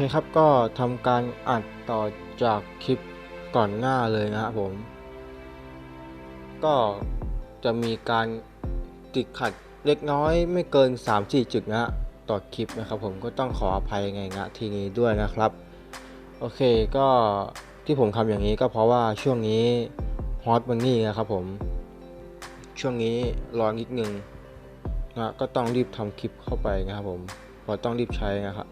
เคครับก็ทำการอัดต่อจากคลิปก่อนหน้าเลยนะครับผม ก็จะมีการติดขัดเล็กน้อยไม่เกิน 3-4 จุดนะฮะต่อคลิปนะครับผมก็ต้องขออภัยไงนะทีนี้ด้วยนะครับ โอเคก็ที่ผมทำอย่างนี้ก็เพราะว่าช่วงนี้ฮอตมันนี่นะครับผม ช่วงนี้ร้อนนิดนึงนะก็ต้องรีบทำคลิปเข้าไปนะครับผมเพราะต้องรีบใช้นะครับ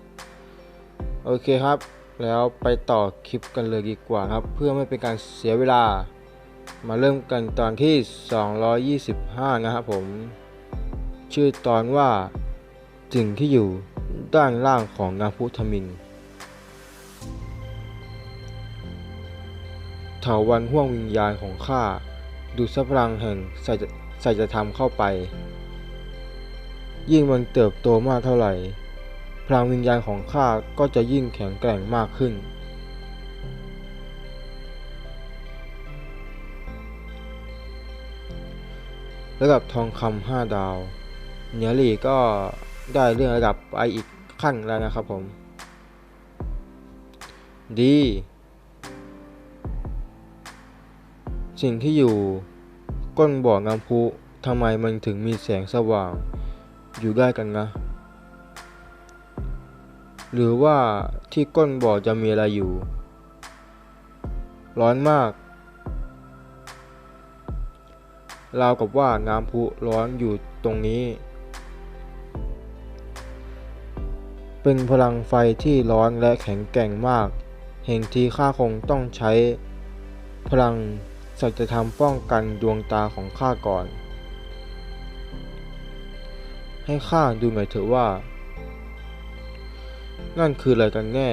โอเคครับ แล้วไปต่อคลิปกันเลยดีกว่าครับ เพื่อไม่เป็นการเสียเวลา มาเริ่มกันตอนที่ 225 นะครับผม ชื่อตอนว่าสิ่งที่อยู่ด้านล่างของนาพุทมินเถาวันห่วงวิญญาณของข้าดูดซับพลังแห่งสัจสัจธรรมเข้าไป ยิ่งมันเติบโตมากเท่าไหร่ พลังวิญญาณของข้าก็จะยิ่งแข็งแกร่งมากขึ้น ระดับทองคำห้าดาวเนียรี่ก็ได้เรื่องระดับไปอีกขั้นแล้วนะครับผม ดี สิ่งที่อยู่ ก้นบ่อน้ำพุทำไมมันถึงมีแสงสว่างอยู่ได้กันนะ หรือว่าที่ก้นบ่อจะมีอะไรอยู่ ร้อนมาก ราวกับว่าน้ำพุร้อนอยู่ตรงนี้ เป็นพลังไฟที่ร้อนและแข็งแกร่งมาก เห็นทีข้าคงต้องใช้ พลังสัจธรรมป้องกันดวงตาของข้าก่อน ให้ข้าดูหน่อยเถอะว่า นั่นคืออะไรกันแน่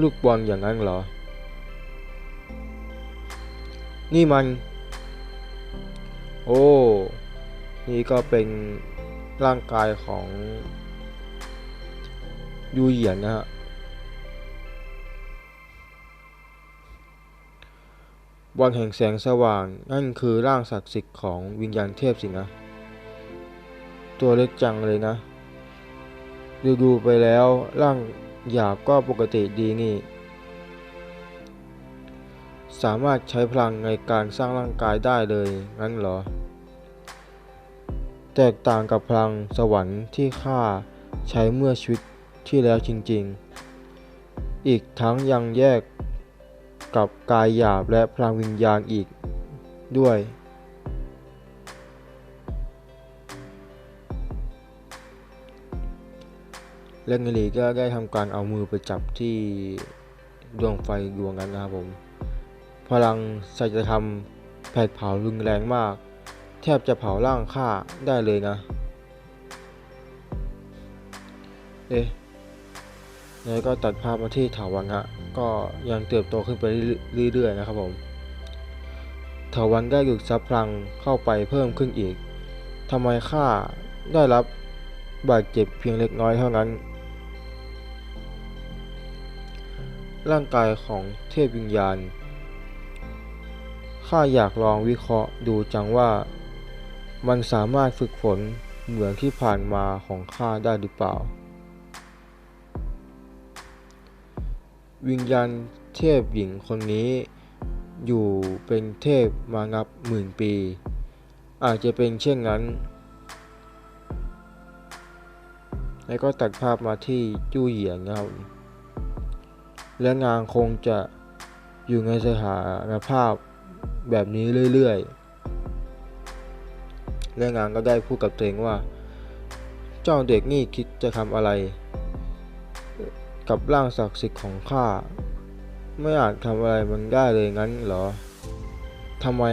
ลูกบอลอย่างนั้นเหรอ นี่มัน โอ้ นี่ก็เป็นร่างกายของยูเหยียนนะฮะ บอลแห่งแสงสว่าง นั่นคือร่างศักดิ์สิทธิ์ของวิญญาณเทพสินะ ตัวเล็กจังเลยนะ ดูๆไปแล้วร่างหยาบก็ปกติดีนี่ สามารถใช้พลังในการสร้างร่างกายได้เลยงั้นเหรอ แตกต่างกับพลังสวรรค์ที่ข้าใช้เมื่อชีวิตที่แล้วจริงๆ อีกทั้งยังแยกกับกายหยาบและพลังวิญญาณอีกด้วย และเงลีก็ได้ทำการเอามือไปจับที่ดวงไฟดวงนั้นนะครับผม พลังสัจธรรมแผดเผารุนแรงมาก แทบจะเผาร่างข้าได้เลยนะ เอ๊ะแล้วก็ตัดภาพมาที่เถาวัลย์ฮะ ก็ยังเติบโตขึ้นไปเรื่อยๆนะครับผมเถาวัลย์ได้ดูดซับพลังเข้าไปเพิ่มขึ้นอีกทำไมข้าได้รับบาดเจ็บเพียงเล็กน้อยเท่านั้น ร่างกายของเทพวิญญาณ ข้าอยากลองวิเคราะห์ดูจังว่า มันสามารถฝึกฝนเหมือนที่ผ่านมาของข้าได้หรือเปล่า วิญญาณเทพหญิงคนนี้อยู่เป็นเทพมานับหมื่นปี อาจจะเป็นเช่นนั้น แล้วก็ตัดภาพมาที่จู้เหยียนนะครับ และนางคงจะอยู่ในสถานภาพแบบนี้เรื่อยๆ และนางก็ได้พูดกับตัวเองว่า เจ้าเด็กนี่คิดจะทำอะไร กับร่างศักดิ์สิทธิ์ของข้า ไม่อาจทำอะไรมันได้เลยงั้นเหรอทำไม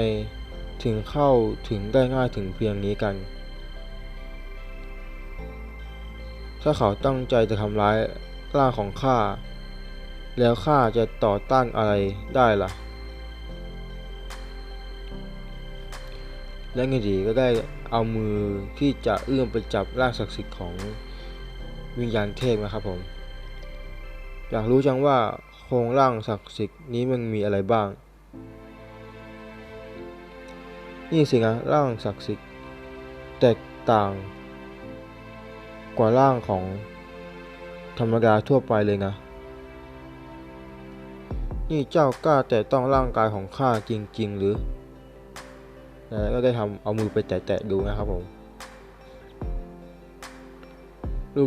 ถึงเข้าถึงได้ง่ายถึงเพียงนี้กัน ถ้าเขาตั้งใจจะทำร้ายร่างของข้า แล้วข้าจะต่อต้านอะไรได้ล่ะ และไงดีก็ได้เอามือที่จะเอื้อมไปจับร่างศักดิ์สิทธิ์ของวิญญาณเทพนะครับผม อยากรู้จังว่าโครงร่างศักดิ์สิทธิ์นี้มันมีอะไรบ้าง นี่สินะร่างศักดิ์สิทธิ์แตกต่างกว่าร่างของธรรมดาทั่วไปเลยนะ นี่เจ้ากล้าแต่ต้องร่างกายของข้าจริง ๆ หรือแล้วก็ได้ทำเอามือไปแตะๆดูนะครับผม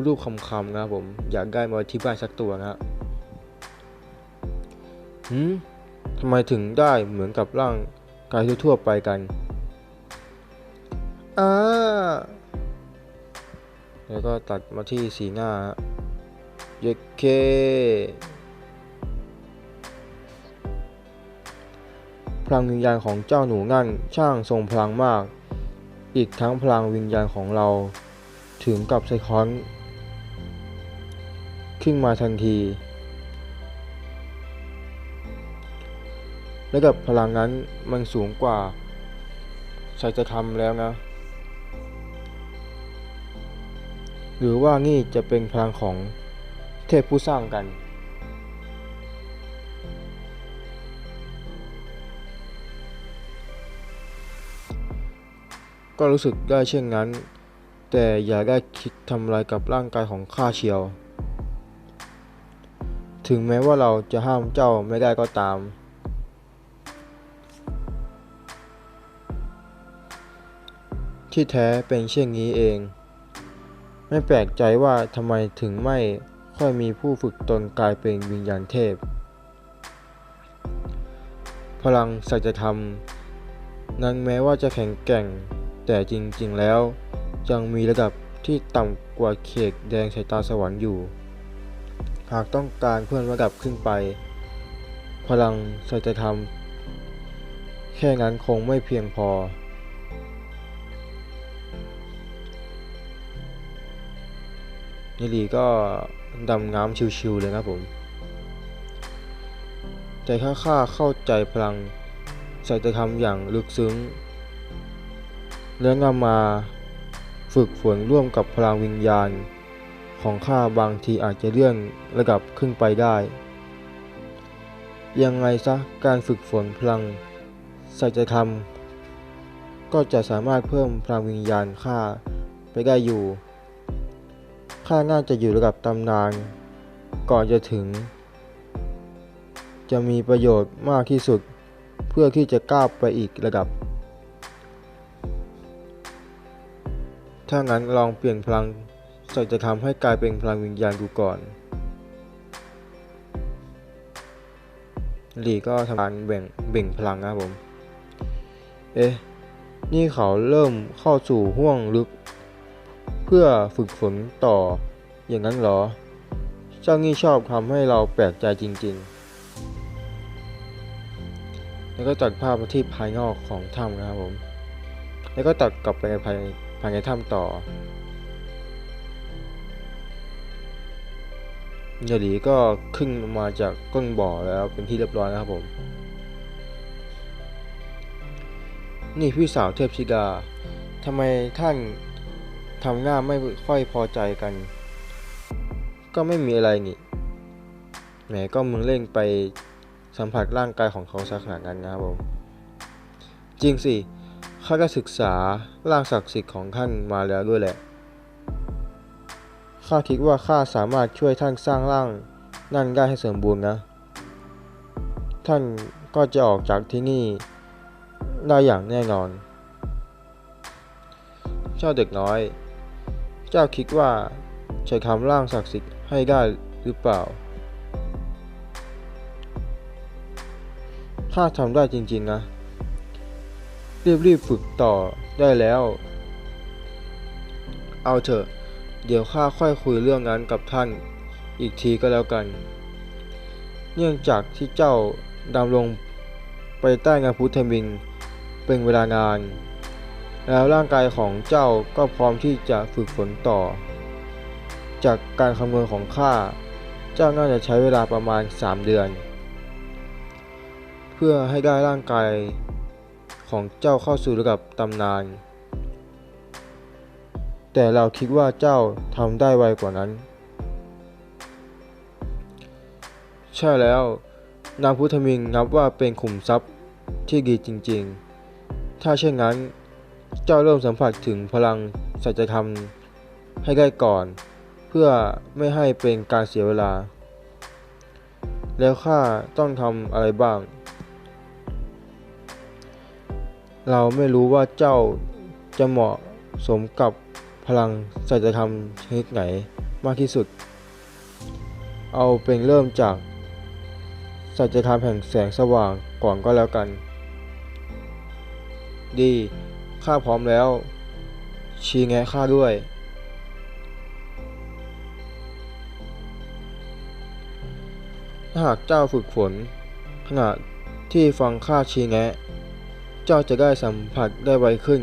รูปๆคำๆนะครับผมอยากได้มาที่บ้านสักตัวนะฮะหืมทำไมถึงได้เหมือนกับร่างกายทั่วๆไปกันอ่าแล้วก็ตัดมาที่สีหน้าเยเค ลังวิญญาณของเจ้าหนูนั่นช่างทรงพลังมาก อีกทั้งพลังวิญญาณของเรา ถึงกับสะท้อนขึ้นมาทันที และกับพลังนั้นมันสูงกว่าสัจธรรมแล้วนะ หรือว่านี่จะเป็นพลังของเทพผู้สร้างกัน ก็รู้สึกได้เช่นนั้น แต่อย่าได้คิดทำลายกับร่างกายของข้าเชียว ถึงแม้ว่าเราจะห้ามเจ้าไม่ได้ก็ตาม ที่แท้เป็นเช่นนี้เอง ไม่แปลกใจว่าทำไมถึงไม่ค่อยมีผู้ฝึกตนกลายเป็นวิญญาณเทพ พลังสัจธรรม นั้นแม้ว่าจะแข็งแกร่ง แต่จริงๆแล้ว ยังมีระดับที่ต่ำกว่าเขกแดงสายตาสวรรค์อยู่ หากต้องการเพิ่มระดับขึ้นไป พลังสัจธรรม แค่นั้นคงไม่เพียงพอ นิลีก็ดำน้ำชิวๆเลยครับผมแต่ข้าข้าเข้าใจพลังสัจธรรมอย่างลึกซึ้ง และนำมาฝึกฝนร่วมกับพลังวิญญาณ ของข้าบางทีอาจจะเลื่อนระดับขึ้นไปได้ ยังไงซะการฝึกฝนพลังสัจธรรม ก็จะสามารถเพิ่มพลังวิญญาณข้าไปได้อยู่ข้าน่าจะอยู่ระดับตำนาน ก่อนจะถึง จะมีประโยชน์มากที่สุด เพื่อที่จะก้าวไปอีกระดับ ถ้างั้นลองเปลี่ยนพลังสัจธรรมให้กลายเป็นพลังวิญญาณดูก่อนลีก็ทำการแบ่งเบ่งพลังนะผม เอ๊ะ นี่เขาเริ่มเข้าสู่ห่วงลึก เพื่อฝึกฝนต่ออย่างนั้นเหรอ เจ้านี่ชอบทำให้เราแปลกใจจริง ๆ แล้วก็ตัดภาพมาที่ภายนอกของถ้ำนะครับผม แล้วก็ตัดกลับไปภายใน ภายในถ้ำต่อเยหลีก็ขึ้นมาจากก้นบ่อแล้วเป็นที่เรียบร้อยนะครับผม นี่พี่สาวเทพธิดาทำไมท่านทำหน้าไม่ค่อยพอใจกัน ก็ไม่มีอะไรนี่แหมก็มึงเล่นไปสัมผัสร่างกายของเขาสักขนาดนั้นนะครับผม จริงสิ ข้าก็ศึกษาร่างศักดิ์สิทธิ์ของท่านมาแล้วด้วยแหละ ข้าคิดว่าข้าสามารถช่วยท่านสร้างร่างนั่นได้ให้สมบูรณ์นะ ท่านก็จะออกจากที่นี่ได้อย่างแน่นอน เจ้าเด็กน้อย เจ้าคิดว่าจะทำร่างศักดิ์สิทธิ์ให้ได้หรือเปล่าข้าทำได้จริงๆนะ รีบๆฝึกต่อได้แล้ว เอาเถอะ เดี๋ยวข้าค่อยคุยเรื่องนั้นกับท่านอีกทีก็แล้วกัน เนื่องจากที่เจ้าดำลงไปใต้งานพุทธมิงเป็นเวลานาน แล้วร่างกายของเจ้าก็พร้อมที่จะฝึกฝนต่อ จากการคำนวณของข้าเจ้าน่าจะใช้เวลาประมาณ 3 เดือน เพื่อให้ได้ร่างกาย ของเจ้าเข้าสู่ระดับตำนาน แต่เราคิดว่าเจ้าทำได้ไวกว่านั้น ใช่แล้วนางพุทธมิงนับว่าเป็นขุมทรัพย์ที่ดีจริงๆ ถ้าเช่นนั้น เจ้าเริ่มสัมผัสถึงพลังสัจธรรมให้ได้ก่อน เพื่อไม่ให้เป็นการเสียเวลา แล้วข้าต้องทำอะไรบ้าง เราไม่รู้ว่าเจ้าจะเหมาะสมกับพลังสัจธรรมชนิดไหนมากที่สุด เอาเป็นเริ่มจาก สัจธรรมแห่งแสงสว่างก่อนก็แล้วกัน ดี ข้าพร้อมแล้ว ชี้แงะข้าด้วย ถ้าหากเจ้าฝึกฝนขณะที่ฟังข้าชี้แงะ เจ้าจะได้สัมผัสได้ไวขึ้น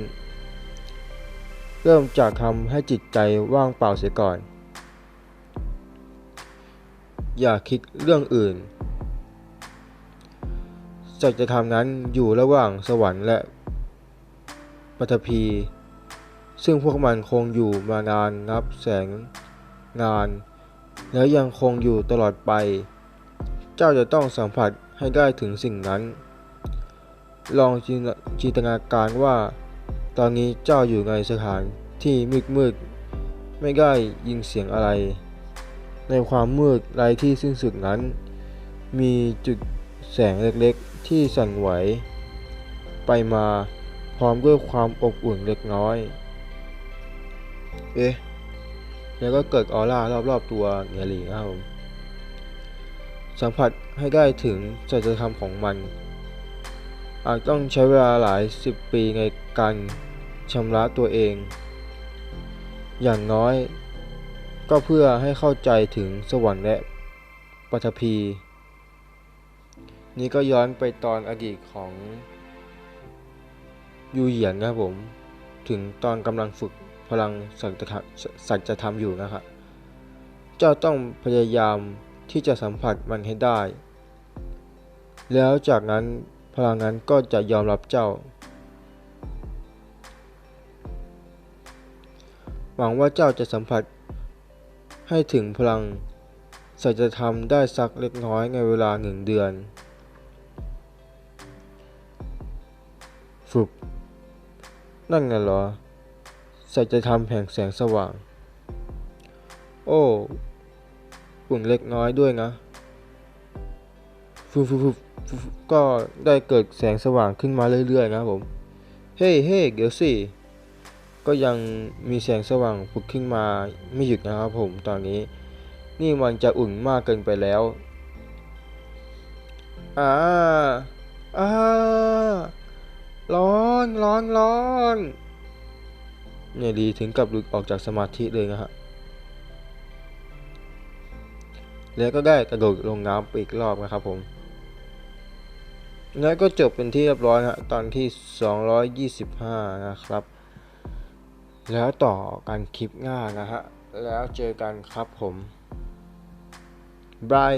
เริ่มจากทำให้จิตใจว่างเปล่าเสียก่อน อย่าคิดเรื่องอื่นสัจธรรมนั้นอยู่ระหว่างสวรรค์และปฐพี ซึ่งพวกมันคงอยู่มานานนับแสนงาน แล้วยังคงอยู่ตลอดไป เจ้าจะต้องสัมผัสให้ได้ถึงสิ่งนั้น ลองจินตนาการว่า ตอนนี้เจ้าอยู่ในสถานที่มืดมืดๆไม่ได้ยินเสียงอะไร ในความมืดไร้ที่สิ้นสุดนั้น มีจุดแสงเล็กๆ ที่สั่นไหว ไปมาพร้อมด้วยความอบอุ่นเล็กน้อย เอ๊ะ แล้วก็เกิดออร่ารอบๆตัวเงหลีนะครับผมสัมผัสให้ได้ถึงสัจธรรมของมัน อาจต้องใช้เวลาหลายสิบปีในการชำระตัวเอง อย่างน้อย ก็เพื่อให้เข้าใจถึงสวรรค์และปฐพีนี่ก็ย้อนไปตอนอดีตของยูเหยียนนะครับผม ถึงตอนกำลังฝึกพลังสัจธรรมสัจธรรมอยู่นะครับ เจ้าต้องพยายามที่จะสัมผัสมันให้ได้ แล้วจากนั้น พลังนั้นก็จะยอมรับเจ้า หวังว่าเจ้าจะสัมผัส ให้ถึงพลังสัจธรรมได้สักเล็กน้อยในเวลาหนึ่งเดือน ฝึก นั่นไงเหรอ สัจธรรมแห่งแสงสว่าง โอ้ปุ่นเล็กน้อยด้วยนะฟูฟูฟูฟูฟู ก็ได้เกิดแสงสว่างขึ้นมาเรื่อยๆนะครับผมเฮ้เฮ้เดี๋ยวสิก็ยังมีแสงสว่างผุดขึ้นมาไม่หยุดนะครับผมตอนนี้ นี่มันจะอุ่นมากเกินไปแล้วอ่าอ่าร้อนร้อนร้อนเนี่ยดีถึงกับหลุดออกจากสมาธิเลยนะฮะแล้วก็ได้กระโดดลงน้ำไปอีกรอบนะครับผม แล้วก็จบเป็นที่เรียบร้อยฮะตอนที่ 225 นะครับ แล้วต่อกันคลิปหน้านะฮะ แล้วเจอกันครับผมบาย